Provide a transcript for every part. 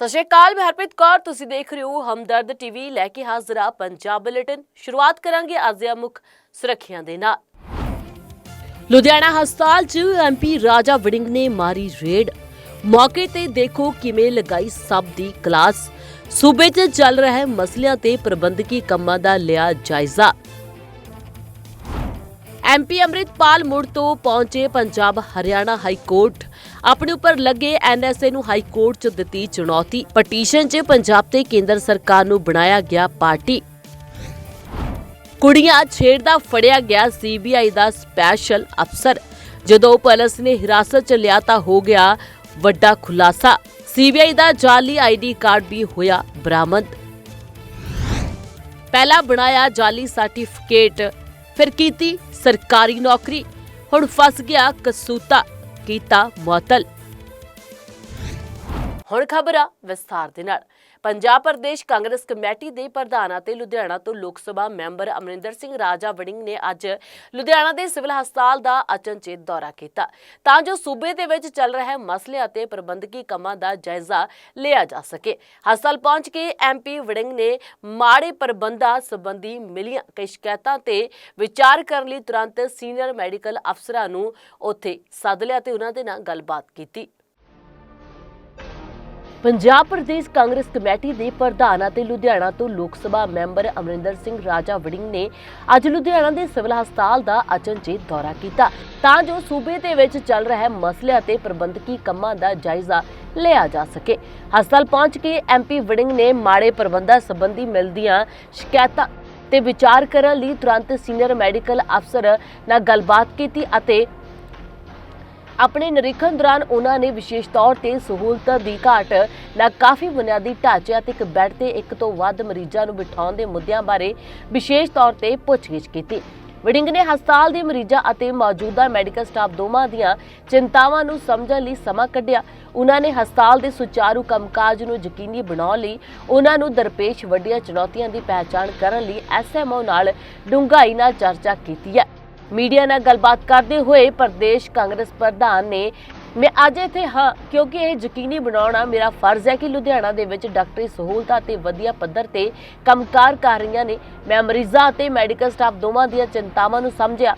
ਸਤਿ ਸ਼੍ਰੀ ਅਕਾਲ, ਮੈਂ ਹਰਪ੍ਰੀਤ ਕੌਰ। ਤੁਸੀਂ ਦੇਖ ਰਹੇ ਹੋ ਹਮਦਰਦ ਟੀਵੀ। ਲੈ ਕੇ ਹਾਜ਼ਰ ਹਾਂ ਪੰਜਾਬ ਬੁਲੇਟਿਨ। ਸ਼ੁਰੂਆਤ ਕਰਾਂਗੇ ਅੱਜ ਦੀਆਂ ਮੁੱਖ ਸੁਰੱਖਿਆ ਦੇ ਨਾਲ। ਲੁਧਿਆਣਾ ਹਸਪਤਾਲ 'ਚ ਐਮਪੀ ਰਾਜਾ ਵੜਿੰਗ ਨੇ ਮਾਰੀ ਰੇਡ। ਮੌਕੇ ਤੇ ਦੇਖੋ ਕਿਵੇਂ ਲਗਾਈ ਸਭ ਦੀ ਕਲਾਸ। ਸੂਬੇ 'ਚ ਚੱਲ ਰਹੇ ਮਸਲਿਆਂ ਤੇ ਪ੍ਰਬੰਧਕੀ ਕੰਮਾਂ ਦਾ ਲਿਆ ਜਾਇਜ਼ਾ। ਐਮਪੀ ਅੰਮ੍ਰਿਤਪਾਲ ਮੁੜ ਤੋਂ ਪਹੁੰਚੇ ਪੰਜਾਬ ਹਰਿਆਣਾ ਹਾਈ ਕੋਰਟ ਆਪਣੇ ਉੱਪਰ ਲੱਗੇ ਐਨਐਸਏ ਨੂੰ ਹਾਈ ਕੋਰਟ 'ਚ ਦਿੱਤੀ ਚੁਣੌਤੀ। ਪਟੀਸ਼ਨ 'ਚ ਪੰਜਾਬ ਤੇ ਕੇਂਦਰ ਸਰਕਾਰ ਨੂੰ ਬਣਾਇਆ ਗਿਆ ਪਾਰਟੀ। ਕੁੜੀਆਂ ਛੇੜਦਾ ਫੜਿਆ ਗਿਆ ਸੀਬੀਆਈ ਦਾ ਸਪੈਸ਼ਲ ਅਫਸਰ। ਜਦੋਂ ਪੁਲਿਸ ਨੇ ਹਿਰਾਸਤ 'ਚ ਲਿਆ ਤਾਂ ਹੋ ਗਿਆ ਵੱਡਾ ਖੁਲਾਸਾ। ਸੀਬੀਆਈ ਦਾ ਜਾਲੀ ਆਈਡੀ ਕਾਰਡ ਵੀ ਹੋਇਆ ਬਰਾਮਦ। ਪਹਿਲਾਂ ਬਣਾਇਆ ਜਾਲੀ ਸਰਟੀਫਿਕੇਟ, ਫਿਰ ਕੀਤੀ ਸਰਕਾਰੀ ਨੌਕਰੀ। ਹੁਣ ਫਸ ਗਿਆ ਕਸੂਤਾ। ਕੀਤਾ ਮੁਅਤਲ। ਹੁਣ ਖਬਰਾਂ ਵਿਸਥਾਰ ਦੇ ਨਾਲ। ਪੰਜਾਬ ਪ੍ਰਦੇਸ਼ ਕਾਂਗਰਸ ਕਮੇਟੀ ਦੇ ਪ੍ਰਧਾਨ ਅਤੇ ਲੁਧਿਆਣਾ ਤੋਂ ਲੋਕ ਸਭਾ ਮੈਂਬਰ ਅਮਰਿੰਦਰ ਸਿੰਘ ਰਾਜਾ ਵੜਿੰਗ ਨੇ ਅੱਜ ਲੁਧਿਆਣਾ ਦੇ ਸਿਵਲ ਹਸਪਤਾਲ ਦਾ ਅਚਨਚੇਤ ਦੌਰਾ ਕੀਤਾ। ਤਾਂ ਜੋ ਸੂਬੇ ਦੇ ਵਿੱਚ ਚੱਲ ਰਹੇ ਮਸਲੇ ਅਤੇ ਪ੍ਰਬੰਧਕੀ ਕੰਮਾਂ ਦਾ ਜਾਇਜ਼ਾ ਲਿਆ ਜਾ ਸਕੇ। ਹਸਪਤਾਲ ਪਹੁੰਚ ਕੇ ਐਮਪੀ ਵੜਿੰਗ ਨੇ ਮਾੜੇ ਪ੍ਰਬੰਧਾਂ ਸੰਬੰਧੀ ਮਿਲੀਆਂ ਕਈ ਸ਼ਿਕਾਇਤਾਂ ਤੇ ਵਿਚਾਰ ਕਰਨ ਲਈ ਤੁਰੰਤ ਸੀਨੀਅਰ ਮੈਡੀਕਲ ਅਫਸਰਾਂ ਨੂੰ ਉੱਥੇ ਸੱਦ ਲਿਆ ਤੇ ਉਹਨਾਂ ਦੇ ਨਾਲ ਗੱਲਬਾਤ ਕੀਤੀ। ਪੰਜਾਬ ਪ੍ਰਦੇਸ਼ ਕਾਂਗਰਸ ਕਮੇਟੀ ਦੇ ਪ੍ਰਧਾਨ ਅਤੇ ਲੁਧਿਆਣਾ ਤੋਂ ਲੋਕ ਸਭਾ ਮੈਂਬਰ ਅਮਰਿੰਦਰ ਸਿੰਘ ਰਾਜਾ ਵੜਿੰਗ ਨੇ ਅੱਜ ਲੁਧਿਆਣਾ ਦੇ ਸਿਵਲ ਹਸਪਤਾਲ ਦਾ ਅਚਨਚੇਤ ਦੌਰਾ ਕੀਤਾ, ਤਾਂ ਜੋ ਸੂਬੇ ਦੇ ਵਿੱਚ ਚੱਲ ਰਹੇ ਮਸਲੇ ਅਤੇ ਪ੍ਰਬੰਧਕੀ ਕੰਮਾਂ ਦਾ ਜਾਇਜ਼ਾ ਲਿਆ ਜਾ ਸਕੇ। ਹਸਪਤਾਲ ਪਹੁੰਚ ਕੇ ਐਮਪੀ ਵੜਿੰਗ ਨੇ ਮਾੜੇ ਪ੍ਰਬੰਧਾਂ ਸੰਬੰਧੀ ਮਿਲਦੀਆਂ ਸ਼ਿਕਾਇਤਾਂ ਤੇ ਵਿਚਾਰ ਕਰਨ ਲਈ ਤੁਰੰਤ ਸੀਨੀਅਰ ਮੈਡੀਕਲ ਅਫਸਰ ਨਾਲ ਗੱਲਬਾਤ ਕੀਤੀ ਅਤੇ ਆਪਣੇ ਨਿਰੀਖਣ ਦੌਰਾਨ ਉਹਨਾਂ ਨੇ ਵਿਸ਼ੇਸ਼ ਤੌਰ ਤੇ ਸਹੂਲਤ ਦੀ ਘਾਟ ਨਾਲ ਕਾਫੀ ਬੁਨਿਆਦੀ ਢਾਂਚੇ ਅਤੇ ਇੱਕ ਬੈੱਡ ਤੇ ਇੱਕ ਤੋਂ ਵੱਧ ਮਰੀਜ਼ਾਂ ਨੂੰ ਬਿਠਾਉਣ ਦੇ ਮੁੱਦਿਆਂ ਬਾਰੇ ਵਿਸ਼ੇਸ਼ ਤੌਰ ਤੇ ਪੁੱਛਗਿੱਛ ਕੀਤੀ। ਵੜਿੰਗ ਨੇ ਹਸਪਤਾਲ ਦੇ ਮਰੀਜ਼ਾਂ ਅਤੇ ਮੌਜੂਦਾ ਮੈਡੀਕਲ ਸਟਾਫ ਦੋਵਾਂ ਦੀਆਂ ਚਿੰਤਾਵਾਂ ਨੂੰ ਸਮਝਣ ਲਈ ਸਮਾਂ ਕੱਢਿਆ। ਉਹਨਾਂ ਨੇ ਹਸਪਤਾਲ ਦੇ ਸੁਚਾਰੂ ਕੰਮਕਾਜ ਨੂੰ ਯਕੀਨੀ ਬਣਾਉਣ ਲਈ ਉਹਨਾਂ ਨੂੰ ਦਰਪੇਸ਼ ਵੱਡੀਆਂ ਚੁਣੌਤੀਆਂ ਦੀ ਪਹਿਚਾਣ ਕਰਨ ਲਈ ਐਸਐਮਓ ਨਾਲ ਡੂੰਘਾਈ ਨਾਲ ਚਰਚਾ ਕੀਤੀ ਹੈ। ਮੀਡੀਆ ਨਾਲ ਗੱਲਬਾਤ ਕਰਦੇ ਹੋਏ ਪ੍ਰਦੇਸ਼ ਕਾਂਗਰਸ ਪ੍ਰਧਾਨ ਨੇ, ਮੈਂ ਅੱਜ ਇੱਥੇ ਹਾਂ, ਕਿਉਂਕਿ ਇਹ ਯਕੀਨੀ ਬਣਾਉਣਾ ਮੇਰਾ ਫਰਜ਼ ਹੈ ਕਿ ਲੁਧਿਆਣਾ ਦੇ ਵਿੱਚ ਡਾਕਟਰੀ ਸਹੂਲਤਾਂ ਤੇ ਵਧੀਆ ਪੱਧਰ ਤੇ ਕੰਮਕਾਰ ਕਰ ਰਹੀਆਂ ਨੇ। ਮੈਂ ਮਰੀਜ਼ਾਂ ਅਤੇ ਮੈਡੀਕਲ ਸਟਾਫ ਦੋਵਾਂ ਦੀਆਂ ਚਿੰਤਾਵਾਂ ਨੂੰ ਸਮਝਿਆ।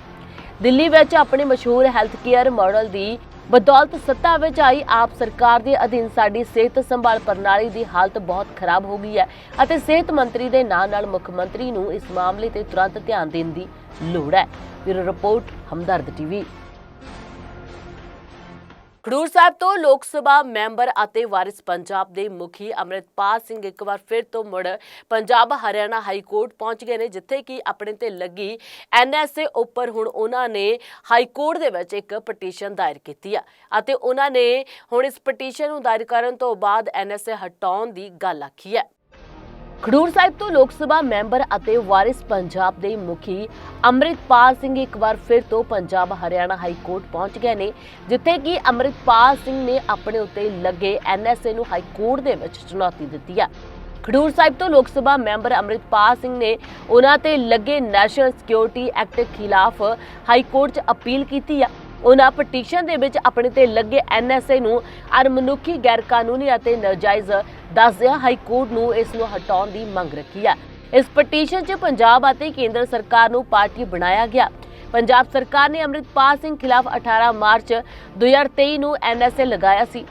ਦਿੱਲੀ ਵਿੱਚ ਆਪਣੇ ਮਸ਼ਹੂਰ ਹੈਲਥ ਕੇਅਰ ਮਾਡਲ ਦੀ ਬਦੌਲਤ ਸੱਤਾ ਵਿੱਚ ਆਈ। ਆਪ ਸਰਕਾਰ ਦੇ ਅਧੀਨ ਸਾਡੀ ਸਿਹਤ ਸੰਭਾਲ ਪ੍ਰਣਾਲੀ ਦੀ ਹਾਲਤ ਬਹੁਤ ਖਰਾਬ ਹੋ ਗਈ ਹੈ ਅਤੇ ਸਿਹਤ ਮੰਤਰੀ ਦੇ ਨਾਂ ਨਾਲ ਮੁੱਖ ਮੰਤਰੀ ਨੂੰ ਇਸ ਮਾਮਲੇ ਤੇ ਤੁਰੰਤ ਧਿਆਨ ਦੇਣ ਦੀ ਲੋੜ ਹੈ। Bureau report, Hamdard TV. Khadoor Sahib ਤੋਂ ਲੋਕ ਸਭਾ ਮੈਂਬਰ ਅਤੇ ਵਾਰਿਸ ਪੰਜਾਬ ਦੇ ਮੁਖੀ ਅਮਰਿਤਪਾਲ ਸਿੰਘ ਇੱਕ ਵਾਰ ਫਿਰ ਤੋਂ ਮੁੜ ਪੰਜਾਬ ਹਰਿਆਣਾ ਹਾਈ ਕੋਰਟ ਪਹੁੰਚ ਗਏ ਨੇ, ਜਿੱਥੇ ਕਿ ਆਪਣੇ ਤੇ ਲੱਗੀ ਐਨਐਸਏ ਉੱਪਰ ਹੁਣ ਉਹਨਾਂ ਨੇ ਹਾਈ ਕੋਰਟ ਦੇ ਵਿੱਚ ਇੱਕ ਪਟੀਸ਼ਨ ਦਾਇਰ ਕੀਤੀ ਆ ਅਤੇ ਉਹਨਾਂ ਨੇ ਹੁਣ ਇਸ ਪਟੀਸ਼ਨ ਨੂੰ ਦਾਇਰ ਕਰਨ ਤੋਂ ਬਾਅਦ ਐਨਐਸਏ ਹਟਾਉਣ ਦੀ ਗੱਲ ਆਖੀ ਹੈ। ਖਡੂਰ ਸਾਹਿਬ ਤੋਂ ਲੋਕ ਸਭਾ ਮੈਂਬਰ ਅਤੇ ਵਾਰਿਸ ਪੰਜਾਬ ਦੇ ਮੁਖੀ ਅੰਮ੍ਰਿਤਪਾਲ ਸਿੰਘ ਇੱਕ ਵਾਰ ਫਿਰ ਤੋਂ ਪੰਜਾਬ ਹਰਿਆਣਾ ਹਾਈ ਕੋਰਟ ਪਹੁੰਚ ਗਏ ਨੇ, ਜਿੱਥੇ ਕਿ ਅੰਮ੍ਰਿਤਪਾਲ ਸਿੰਘ ਨੇ ਆਪਣੇ ਉੱਤੇ ਲੱਗੇ ਐਨਐਸਏ ਨੂੰ ਹਾਈ ਕੋਰਟ ਦੇ ਵਿੱਚ ਚੁਣੌਤੀ ਦਿੱਤੀ ਹੈ। ਖਡੂਰ ਸਾਹਿਬ ਤੋਂ ਲੋਕ ਸਭਾ ਮੈਂਬਰ ਅੰਮ੍ਰਿਤਪਾਲ ਸਿੰਘ ਨੇ ਉਹਨਾਂ ਤੇ ਲੱਗੇ ਨੈਸ਼ਨਲ ਸਿਕਿਉਰਿਟੀ ਐਕਟ ਖਿਲਾਫ ਹਾਈ ਕੋਰਟ 'ਚ ਅਪੀਲ ਕੀਤੀ ਹੈ। ਉਹਨਾਂ ਪਟੀਸ਼ਨ ਦੇ ਵਿੱਚ ਆਪਣੇ ਤੇ ਲੱਗੇ ਐਨਐਸਏ ਨੂੰ ਅਰਮਨੁਖੀ ਗੈਰ ਕਾਨੂੰਨੀ ਅਤੇ ਨਾਜਾਇਜ਼ ਦੱਸਦਿਆਂ ਹਾਈ ਕੋਰਟ ਨੂੰ ਇਸ ਨੂੰ ਹਟਾਉਣ ਦੀ ਮੰਗ ਰੱਖੀ ਹੈ। ਇਸ ਪਟੀਸ਼ਨ 'ਚ ਪੰਜਾਬ ਅਤੇ ਕੇਂਦਰ ਸਰਕਾਰ ਨੂੰ ਪਾਰਟੀ ਬਣਾਇਆ ਗਿਆ। ਪੰਜਾਬ ਸਰਕਾਰ ਨੇ ਅੰਮ੍ਰਿਤਪਾਲ ਸਿੰਘ ਖਿਲਾਫ 18 ਮਾਰਚ 2023 ਨੂੰ ਐਨਐਸਏ ਲਗਾਇਆ ਸੀ।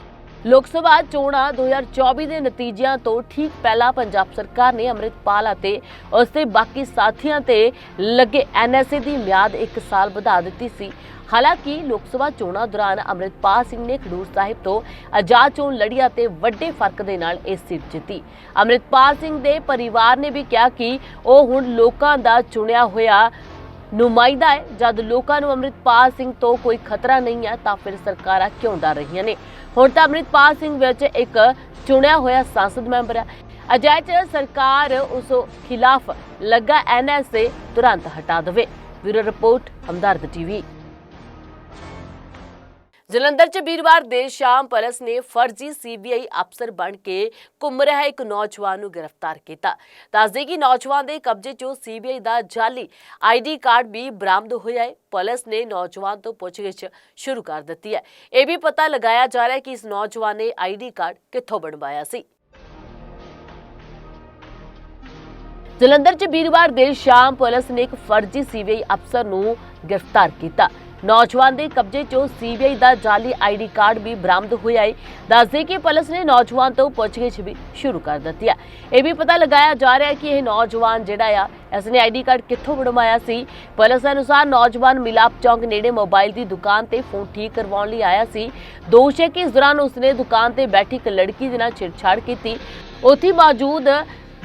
ਲੋਕ ਸਭਾ ਚੋਣਾਂ 2024 ਦੇ ਨਤੀਜਿਆਂ ਤੋਂ ਠੀਕ ਪਹਿਲਾਂ ਪੰਜਾਬ ਸਰਕਾਰ ਨੇ ਅੰਮ੍ਰਿਤਪਾਲ ਅਤੇ ਉਸ ਦੇ ਬਾਕੀ ਸਾਥੀਆਂ ਤੇ ਲੱਗੇ ਐਨਐਸਏ ਦੀ ਮਿਆਦ 1 ਸਾਲ ਵਧਾ ਦਿੱਤੀ ਸੀ। ਹਾਲਾਂਕਿ ਲੋਕ ਸਭਾ ਚੋਣਾਂ ਦੌਰਾਨ ਅੰਮ੍ਰਿਤਪਾਲ ਸਿੰਘ ਨੇ ਖਡੂਰ ਸਾਹਿਬ ਤੋਂ ਆਜ਼ਾਦ ਚੋਣ ਲੜੀ ਅਤੇ ਵੱਡੇ ਫ਼ਰਕ ਦੇ ਨਾਲ ਇਹ ਸੀਟ ਜਿੱਤੀ। ਅੰਮ੍ਰਿਤਪਾਲ ਸਿੰਘ ਦੇ ਪਰਿਵਾਰ ਨੇ ਵੀ ਕਿਹਾ ਕਿ ਉਹ ਹੁਣ ਲੋਕਾਂ ਦਾ ਚੁਣਿਆ ਹੋਇਆ ਨੁਮਾਇੰਦਾ ਹੈ। ਜਦ ਲੋਕਾਂ ਨੂੰ ਅੰਮ੍ਰਿਤਪਾਲ ਸਿੰਘ ਤੋਂ ਕੋਈ ਖਤਰਾ ਨਹੀਂ ਹੈ, ਤਾਂ ਫਿਰ ਸਰਕਾਰਾਂ ਕਿਉਂ ਡਰ ਰਹੀਆਂ ਨੇ? ਹੁਣ ਤਾਂ ਅੰਮ੍ਰਿਤਪਾਲ ਸਿੰਘ ਵਿੱਚ ਇੱਕ ਚੁਣਿਆ ਹੋਇਆ ਸੰਸਦ ਮੈਂਬਰ ਹੈ। ਅਜਿਹੇ ਚ ਸਰਕਾਰ ਉਸ ਖਿਲਾਫ ਲੱਗਾ ਐਨਐਸਏ ਤੁਰੰਤ ਹਟਾ ਦੇਵੇ। Bureau report, Hamdard TV. Jalandhar 'ਚ ਵੀਰਵਾਰ ਦੇਰ ਸ਼ਾਮ ਪੁਲਿਸ ਨੇ ਫਰਜ਼ੀ ਸੀਬੀਆਈ ਅਫਸਰ ਬਣ ਕੇ ਘੁੰਮ ਰਿਹਾ ਇੱਕ ਨੌਜਵਾਨ ਨੂੰ ਗ੍ਰਿਫਤਾਰ ਕੀਤਾ। ਦੱਸਦੇ ਕਿ ਨੌਜਵਾਨ ਦੇ ਕਬਜ਼ੇ 'ਚੋਂ ਸੀਬੀਆਈ ਦਾ ਜਾਲੀ ਆਈਡੀ ਕਾਰਡ ਵੀ ਬਰਾਮਦ ਹੋਇਆ ਹੈ। ਪੁਲਿਸ ਨੇ ਨੌਜਵਾਨ ਤੋਂ ਪੁੱਛਗਿੱਛ ਸ਼ੁਰੂ ਕਰ ਦਿੱਤੀ ਹੈ। ਇਹ ਵੀ ਪਤਾ ਲਗਾਇਆ ਜਾ ਰਿਹਾ ਕਿ ਇਸ ਨੌਜਵਾਨ ਨੇ ਆਈਡੀ ਕਾਰਡ ਕਿੱਥੋਂ ਬਣਵਾਇਆ ਸੀ। ਜਲੰਧਰ 'ਚ ਵੀਰਵਾਰ ਦੇਰ ਸ਼ਾਮ ਪੁਲਿਸ ਨੇ ਇੱਕ ਫਰਜ਼ੀ ਸੀਬੀਆਈ ਅਫਸਰ ਨੂੰ ਗ੍ਰਿਫਤਾਰ ਕੀਤਾ। ਨੌਜਵਾਨ ਦੇ ਕਬਜ਼ੇ 'ਚੋਂ ਸੀਬੀਆਈ ਦਾ ਜਾਲੀ ਆਈਡੀ ਕਾਰਡ ਵੀ ਬਰਾਮਦ ਹੋਇਆ ਹੈ ਦੱਸਦੇ ਕਿ ਪੁਲਿਸ ਨੇ ਨੌਜਵਾਨ ਤੋਂ ਪੁੱਛਗਿੱਛ ਵੀ ਸ਼ੁਰੂ ਕਰ ਦਿੱਤੀ ਹੈ ਇਹ ਵੀ ਪਤਾ ਲਗਾਇਆ ਜਾ ਰਿਹਾ ਹੈ ਕਿ ਇਹ ਨੌਜਵਾਨ ਜਿਹੜਾ ਆ ਇਸਨੇ ਆਈਡੀ ਕਾਰਡ ਕਿੱਥੋਂ ਬਣਵਾਇਆ ਸੀ। ਪੁਲਿਸ ਅਨੁਸਾਰ ਨੌਜਵਾਨ ਮਿਲਾਪ ਚੌਂਕ ਨੇੜੇ ਮੋਬਾਈਲ ਦੀ ਦੁਕਾਨ ਤੇ ਫੋਨ ਠੀਕ ਕਰਵਾਉਣ ਲਈ ਆਇਆ ਸੀ। ਦੋਸ਼ ਹੈ ਕਿ ਇਸ ਦੌਰਾਨ ਉਸਨੇ ਦੁਕਾਨ ਤੇ ਬੈਠੀ ਇੱਕ ਲੜਕੀ ਦੇ ਨਾਲ ਛੇੜਛਾੜ ਕੀਤੀ। ਉੱਥੇ ਮੌਜੂਦ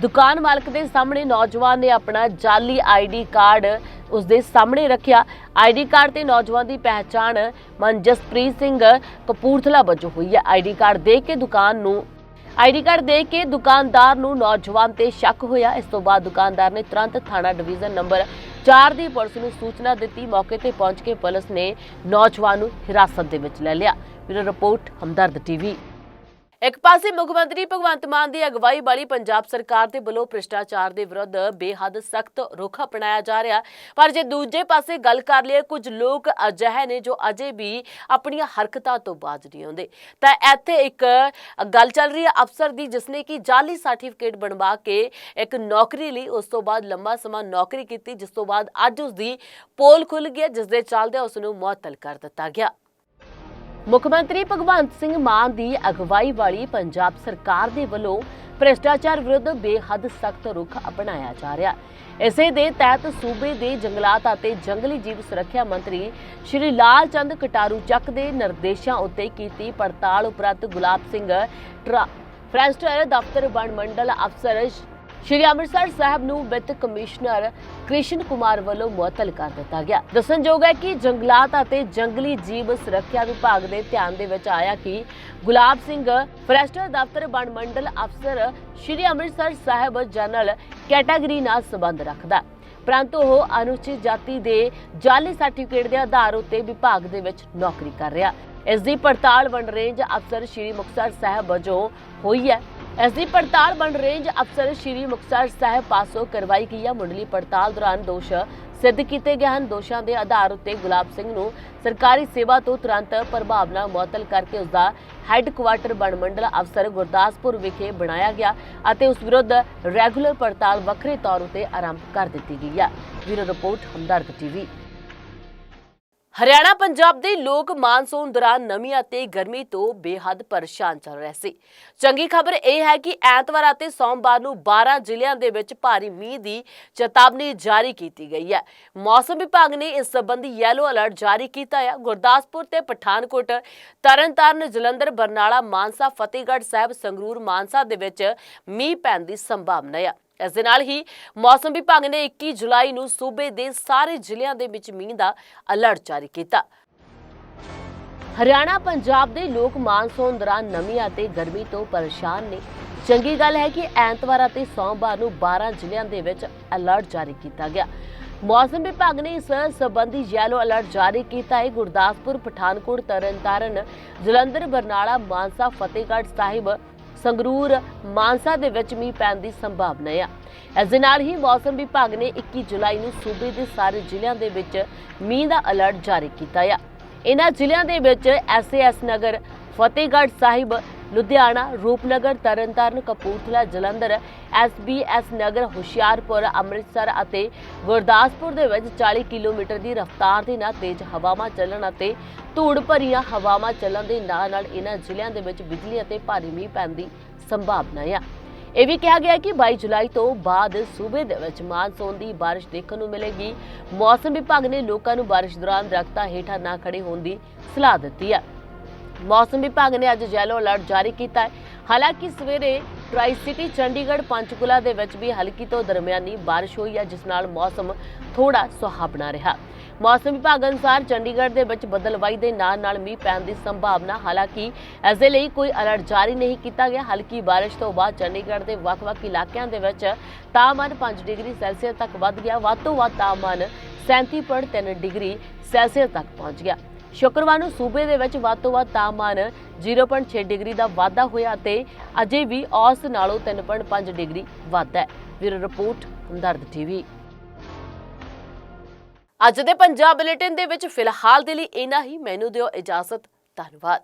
ਦੁਕਾਨ ਮਾਲਕ ਦੇ ਸਾਹਮਣੇ ਨੌਜਵਾਨ ਨੇ ਆਪਣਾ ਜਾਲੀ ਆਈਡੀ ਕਾਰਡ ਉਸ ਦੇ ਸਾਹਮਣੇ ਰੱਖਿਆ। ਆਈਡੀ ਕਾਰਡ ਤੇ ਨੌਜਵਾਨ ਦੀ ਪਹਿਚਾਣ ਮਨਜਸਪ੍ਰੀਤ ਸਿੰਘ ਕਪੂਰਥਲਾ ਵਜੋਂ ਹੋਈ ਹੈ। ਆਈਡੀ ਕਾਰਡ ਦੇ ਕੇ ਦੁਕਾਨ ਨੂੰ ਆਈਡੀ ਕਾਰਡ ਦੇ ਕੇ ਦੁਕਾਨਦਾਰ ਨੂੰ ਨੌਜਵਾਨ ਤੇ ਸ਼ੱਕ ਹੋਇਆ। ਇਸ ਤੋਂ ਬਾਅਦ ਦੁਕਾਨਦਾਰ ਨੇ ਤੁਰੰਤ ਥਾਣਾ ਡਿਵੀਜ਼ਨ ਨੰਬਰ 4 ਦੀ ਪੁਲਿਸ ਨੂੰ ਸੂਚਨਾ ਦਿੱਤੀ। ਮੌਕੇ ਤੇ ਪਹੁੰਚ ਕੇ ਪੁਲਿਸ ਨੇ ਨੌਜਵਾਨ ਨੂੰ ਹਿਰਾਸਤ ਦੇ ਵਿੱਚ ਲੈ ਲਿਆ। Bureau report, Hamdard TV. ਇੱਕ ਪਾਸੇ ਮੁੱਖ ਮੰਤਰੀ ਭਗਵੰਤ ਮਾਨ ਦੀ ਅਗਵਾਈ ਵਾਲੀ ਪੰਜਾਬ ਸਰਕਾਰ ਦੇ ਵੱਲੋਂ ਭ੍ਰਿਸ਼ਟਾਚਾਰ ਦੇ ਵਿਰੁੱਧ ਬੇਹੱਦ ਸਖਤ ਰੁਖ ਅਪਣਾਇਆ ਜਾ ਰਿਹਾ। ਪਰ ਜੇ ਦੂਜੇ ਪਾਸੇ ਗੱਲ ਕਰ ਲਈਏ, ਕੁਝ ਲੋਕ ਅਜਿਹੇ ਨੇ ਜੋ ਅਜੇ ਵੀ ਆਪਣੀਆਂ ਹਰਕਤਾਂ ਤੋਂ ਬਾਜ ਨਹੀਂ ਆਉਂਦੇ ਤਾਂ ਇੱਥੇ ਇੱਕ ਗੱਲ ਚੱਲ ਰਹੀ ਹੈ ਅਫਸਰ ਦੀ ਜਿਸਨੇ ਕਿ ਜਾਲੀ ਸਰਟੀਫਿਕੇਟ ਬਣਵਾ ਕੇ ਇੱਕ ਨੌਕਰੀ ਲਈ, ਉਸ ਤੋਂ ਬਾਅਦ ਲੰਬਾ ਸਮਾਂ ਨੌਕਰੀ ਕੀਤੀ, ਜਿਸ ਤੋਂ ਬਾਅਦ ਅੱਜ ਉਸ ਦੀ ਪੋਲ ਖੁੱਲ ਗਿਆ ਜਿਸ ਦੇ ਚੱਲਦੇ ਉਸ ਨੂੰ ਮੁਅੱਤਲ ਕਰ ਦਿੱਤਾ ਗਿਆ। ਮੁੱਖ ਮੰਤਰੀ ਭਗਵੰਤ ਸਿੰਘ ਮਾਨ ਦੀ ਅਗਵਾਈ ਵਾਲੀ ਪੰਜਾਬ ਸਰਕਾਰ ਦੇ ਵੱਲੋਂ ਭ੍ਰਿਸ਼ਟਾਚਾਰ ਵਿਰੁੱਧ ਬੇਹੱਦ ਸਖਤ ਰੁਖ ਅਪਣਾਇਆ ਜਾ ਰਿਹਾ। ਇਸੇ ਦੇ ਤਹਿਤ ਸੂਬੇ ਦੇ ਜੰਗਲਾਤ ਅਤੇ ਜੰਗਲੀ ਜੀਵ ਸੁਰੱਖਿਆ ਮੰਤਰੀ ਸ਼੍ਰੀ ਲਾਲ ਚੰਦ ਕਟਾਰੂ ਚੱਕ ਦੇ ਨਿਰਦੇਸ਼ਾਂ ਉੱਤੇ ਕੀਤੀ ਪੜਤਾਲ ਉਪਰੰਤ ਗੁਲਾਬ ਸਿੰਘ ਟਰਾ ਫਰੈਂਸਟਰ ਦਫ਼ਤਰ ਵਣ ਮੰਡਲ ਅਫਸਰ ਸ਼੍ਰੀ ਅੰਮ੍ਰਿਤਸਰ ਸਾਹਿਬ ਨੂੰ ਵਿੱਤ ਕਮਿਸ਼ਨਰ ਕ੍ਰਿਸ਼ਨ ਕੁਮਾਰ ਵੱਲੋਂ ਮੁਅੱਤਲ ਕਰ ਦਿੱਤਾ ਗਿਆ। ਦੱਸਣਯੋਗ ਹੈ ਕਿ ਜੰਗਲਾਤ ਅਤੇ ਜੰਗਲੀ ਜੀਵ ਸੁਰੱਖਿਆ ਵਿਭਾਗ ਦੇ ਧਿਆਨ ਦੇ ਵਿੱਚ ਆਇਆ ਕਿ ਗੁਲਾਬ ਸਿੰਘ ਫਰੈਸਟਰ ਦਫ਼ਤਰ ਬਣ ਮੰਡਲ ਅਫਸਰ ਸ਼੍ਰੀ ਅੰਮ੍ਰਿਤਸਰ ਸਾਹਿਬ ਜਨਰਲ ਕੈਟਾਗਰੀ ਨਾਲ ਸੰਬੰਧ ਰੱਖਦਾ ਪਰੰਤੂ ਉਹ ਅਨੁਚਿਤ ਜਾਤੀ ਦੇ ਜਾਲੀ ਸਰਟੀਫਿਕੇਟ ਦੇ ਆਧਾਰ ਉੱਤੇ ਵਿਭਾਗ ਦੇ ਵਿੱਚ ਨੌਕਰੀ ਕਰ ਰਿਹਾ ਇਸ ਦੀ ਪੜਤਾਲ ਵਨ ਰੇਂਜ ਅਫਸਰ ਸ਼੍ਰੀ ਮੁਕਤਸਰ ਸਾਹਿਬ ਵਜੋਂ ਹੋਈ ਹੈ। ਇਸ ਦੀ ਪੜਤਾਲ ਵਨ ਰੇਂਜ ਅਫਸਰ ਸ਼੍ਰੀ ਮੁਕਤਸਰ ਸਾਹਿਬ ਪਾਸੋਂ ਕਰਵਾਈ ਗਈ ਹੈ। ਮੁੱਢਲੀ ਪੜਤਾਲ ਦੌਰਾਨ ਦੋਸ਼ ਸਿੱਧ ਕੀਤੇ ਗਏ ਹਨ। ਦੋਸ਼ਾਂ ਦੇ ਆਧਾਰ ਉੱਤੇ ਗੁਲਾਬ ਸਿੰਘ ਨੂੰ ਸਰਕਾਰੀ ਸੇਵਾ ਤੋਂ ਤੁਰੰਤ ਪ੍ਰਭਾਵ ਨਾਲ ਮੁਅੱਤਲ ਕਰਕੇ ਉਸ ਦਾ ਹੈੱਡਕੁਆਟਰ ਬਣ ਮੰਡਲ ਅਫਸਰ ਗੁਰਦਾਸਪੁਰ ਵਿਖੇ ਬਣਾਇਆ ਗਿਆ ਅਤੇ ਉਸ ਵਿਰੁੱਧ ਰੈਗੂਲਰ ਪੜਤਾਲ ਵੱਖਰੇ ਤੌਰ ਉਤੇ ਆਰੰਭ ਕਰ ਦਿੱਤੀ ਗਈ ਹੈ। Bureau report, Hamdard TV. Haryana, Punjab ਦੇ ਲੋਕ ਮਾਨਸੂਨ ਦੌਰਾਨ ਨਮੀ ਅਤੇ ਗਰਮੀ ਤੋਂ ਬੇਹੱਦ ਪਰੇਸ਼ਾਨ ਚੱਲ ਰਹੇ ਸੀ। ਚੰਗੀ ਖਬਰ ਇਹ ਹੈ ਕਿ ਐਤਵਾਰ ਅਤੇ ਸੋਮਵਾਰ ਨੂੰ 12 ਜ਼ਿਲ੍ਹਿਆਂ ਦੇ ਵਿੱਚ ਭਾਰੀ ਮੀਂਹ ਦੀ ਚੇਤਾਵਨੀ ਜਾਰੀ ਕੀਤੀ ਗਈ ਹੈ। ਮੌਸਮ ਵਿਭਾਗ ਨੇ ਇਸ ਸੰਬੰਧੀ ਯੈਲੋ ਅਲਰਟ ਜਾਰੀ ਕੀਤਾ ਹੈ ਗੁਰਦਾਸਪੁਰ ਤੇ ਪਠਾਨਕੋਟ, ਤਰਨਤਾਰਨ, ਜਲੰਧਰ, ਬਰਨਾਲਾ, ਮਾਨਸਾ, ਫਤਿਹਗੜ੍ਹ ਸਾਹਿਬ, ਸੰਗਰੂਰ, ਮਾਨਸਾ ਦੇ ਵਿੱਚ ਮੀਂਹ ਪੈਣ ਦੀ ਸੰਭਾਵਨਾ ਹੈ ਇਸ ਦੇ ਨਾਲ ਹੀ ਮੌਸਮ ਵਿਭਾਗ ਨੇ 21 ਜੁਲਾਈ ਨੂੰ ਸੂਬੇ ਦੇ ਸਾਰੇ ਜ਼ਿਲ੍ਹਿਆਂ ਦੇ ਵਿੱਚ ਮੀਂਹ ਦਾ ਅਲਰਟ ਜਾਰੀ ਕੀਤਾ। ਹਰਿਆਣਾ, ਪੰਜਾਬ ਦੇ ਲੋਕ ਮਾਨਸੂਨ ਦੌਰਾਨ ਨਮੀ ਅਤੇ ਗਰਮੀ ਤੋਂ ਪਰੇਸ਼ਾਨ ਨੇ। ਚੰਗੀ ਗੱਲ ਹੈ ਕਿ ਐਤਵਾਰ ਅਤੇ ਸੋਮਵਾਰ ਨੂੰ 12 ਜ਼ਿਲ੍ਹਿਆਂ ਦੇ ਵਿੱਚ ਅਲਰਟ ਜਾਰੀ ਕੀਤਾ ਗਿਆ। ਮੌਸਮ ਵਿਭਾਗ ਨੇ ਇਸ ਸਬੰਧੀ ਯੈਲੋ ਅਲਰਟ ਜਾਰੀ ਕੀਤਾ ਹੈ। ਗੁਰਦਾਸਪੁਰ, ਪਠਾਨਕੋਟ, ਤਰਨਤਾਰਨ, ਜਲੰਧਰ, ਬਰਨਾਲਾ, ਮਾਨਸਾ, ਫਤਿਹਗੜ੍ਹ ਸਾਹਿਬ ਸੰਗਰੂਰ ਮਾਨਸਾ ਦੇ ਵਿੱਚ ਮੀਂਹ ਪੈਣ ਦੀ ਸੰਭਾਵਨਾ ਹੈ ਇਸ ਦੇ ਨਾਲ ਹੀ ਮੌਸਮ ਵਿਭਾਗ ਨੇ 21 ਜੁਲਾਈ ਨੂੰ ਸੂਬੇ ਦੇ ਸਾਰੇ ਜ਼ਿਲ੍ਹਿਆਂ ਦੇ ਵਿੱਚ ਮੀਂਹ ਦਾ ਅਲਰਟ ਜਾਰੀ ਕੀਤਾ ਹੈ ਇਹਨਾਂ ਜ਼ਿਲ੍ਹਿਆਂ ਦੇ ਵਿੱਚ ਐਸਏਐਸ ਨਗਰ, ਫਤਿਹਗੜ੍ਹ ਸਾਹਿਬ ਲੁਧਿਆਣਾ, ਰੂਪਨਗਰ, ਤਰਨਤਾਰਨ, ਕਪੂਰਥਲਾ, ਜਲੰਧਰ ਐਸਬੀਐਸ ਨਗਰ, ਹੁਸ਼ਿਆਰਪੁਰ, ਅੰਮ੍ਰਿਤਸਰ ਅਤੇ ਗੁਰਦਾਸਪੁਰ ਦੇ ਵਿੱਚ 40 ਕਿਲੋਮੀਟਰ ਦੀ ਰਫ਼ਤਾਰ ਦੇ ਨਾਲ ਤੇਜ਼ ਹਵਾਵਾਂ ਚੱਲਣ ਅਤੇ ਧੂੜ ਭਰੀਆਂ ਹਵਾਵਾਂ ਚੱਲਣ ਦੇ ਨਾਲ ਨਾਲ ਇਹਨਾਂ ਜ਼ਿਲ੍ਹਿਆਂ ਦੇ ਵਿੱਚ ਬਿਜਲੀ ਅਤੇ ਭਾਰੀ ਮੀਂਹ ਪੈਣ ਦੀ ਸੰਭਾਵਨਾ ਹੈ ਇਹ ਵੀ ਕਿਹਾ ਗਿਆ ਕਿ 22 ਜੁਲਾਈ ਤੋਂ ਬਾਅਦ ਸੂਬੇ ਦੇ ਵਿੱਚ ਮਾਨਸੂਨ ਦੀ ਬਾਰਿਸ਼ ਦੇਖਣ ਨੂੰ ਮਿਲੇਗੀ। ਮੌਸਮ ਵਿਭਾਗ ਨੇ ਲੋਕਾਂ ਨੂੰ ਬਾਰਿਸ਼ ਦੌਰਾਨ ਦਰਖਤਾਂ ਹੇਠਾਂ ਨਾ ਖੜੇ ਹੋਣ ਦੀ ਸਲਾਹ ਦਿੱਤੀ ਹੈ ਮੌਸਮ ਵਿਭਾਗ ਨੇ ਅੱਜ ਯੈਲੋ ਅਲਰਟ ਜਾਰੀ ਕੀਤਾ ਹੈ। ਹਾਲਾਂਕਿ ਸਵੇਰੇ ਟਰਾਈ ਸਿਟੀ ਚੰਡੀਗੜ੍ਹ, ਪੰਚਕੁਲਾ ਦੇ ਵਿੱਚ ਵੀ ਹਲਕੀ ਤੋਂ ਦਰਮਿਆਨੀ ਬਾਰਿਸ਼ ਹੋਈ ਹੈ, ਜਿਸ ਨਾਲ ਮੌਸਮ ਥੋੜਾ ਸੁਹਾਵਣਾ ਰਿਹਾ। ਮੌਸਮ ਵਿਭਾਗ ਅਨੁਸਾਰ ਚੰਡੀਗੜ੍ਹ ਦੇ ਵਿੱਚ ਬਦਲਵਾਈ ਦੇ ਨਾਲ ਨਾਲ ਮੀਂਹ ਪੈਣ ਦੀ ਸੰਭਾਵਨਾ, ਹਾਲਾਂਕਿ ਇਸ ਦੇ ਲਈ ਕੋਈ ਅਲਰਟ ਜਾਰੀ ਨਹੀਂ ਕੀਤਾ ਗਿਆ। ਹਲਕੀ ਬਾਰਿਸ਼ ਤੋਂ ਬਾਅਦ ਚੰਡੀਗੜ੍ਹ ਦੇ ਵੱਖ-ਵੱਖ ਇਲਾਕਿਆਂ ਦੇ ਵਿੱਚ ਤਾਪਮਾਨ 5 ਡਿਗਰੀ ਸੈਲਸੀਅਸ ਤੱਕ ਵੱਧ ਗਿਆ। ਵੱਧ ਤੋਂ ਵੱਧ ਤਾਪਮਾਨ 37.3 ਡਿਗਰੀ ਸੈਲਸੀਅਸ ਤੱਕ ਪਹੁੰਚ ਗਿਆ। ਸ਼ੁੱਕਰਵਾਰ ਨੂੰ ਸੂਬੇ ਦੇ ਵਿੱਚ ਵੱਧ ਤੋਂ ਵੱਧ ਤਾਪਮਾਨ 0.6 ਡਿਗਰੀ ਦਾ ਵਾਧਾ ਹੋਇਆ ਅਤੇ ਅਜੇ ਵੀ ਔਸਤ ਨਾਲੋਂ 3.5 ਡਿਗਰੀ ਵੱਧ ਹੈ। Bureau report Hamdard TV. ਅੱਜ ਦੇ ਪੰਜਾਬ ਬੁਲੇਟਿਨ ਦੇ ਵਿੱਚ ਫਿਲਹਾਲ ਦੇ ਲਈ ਇੰਨਾ ਹੀ। ਮੈਨੂੰ ਦਿਓ ਇਜਾਜ਼ਤ। ਧੰਨਵਾਦ।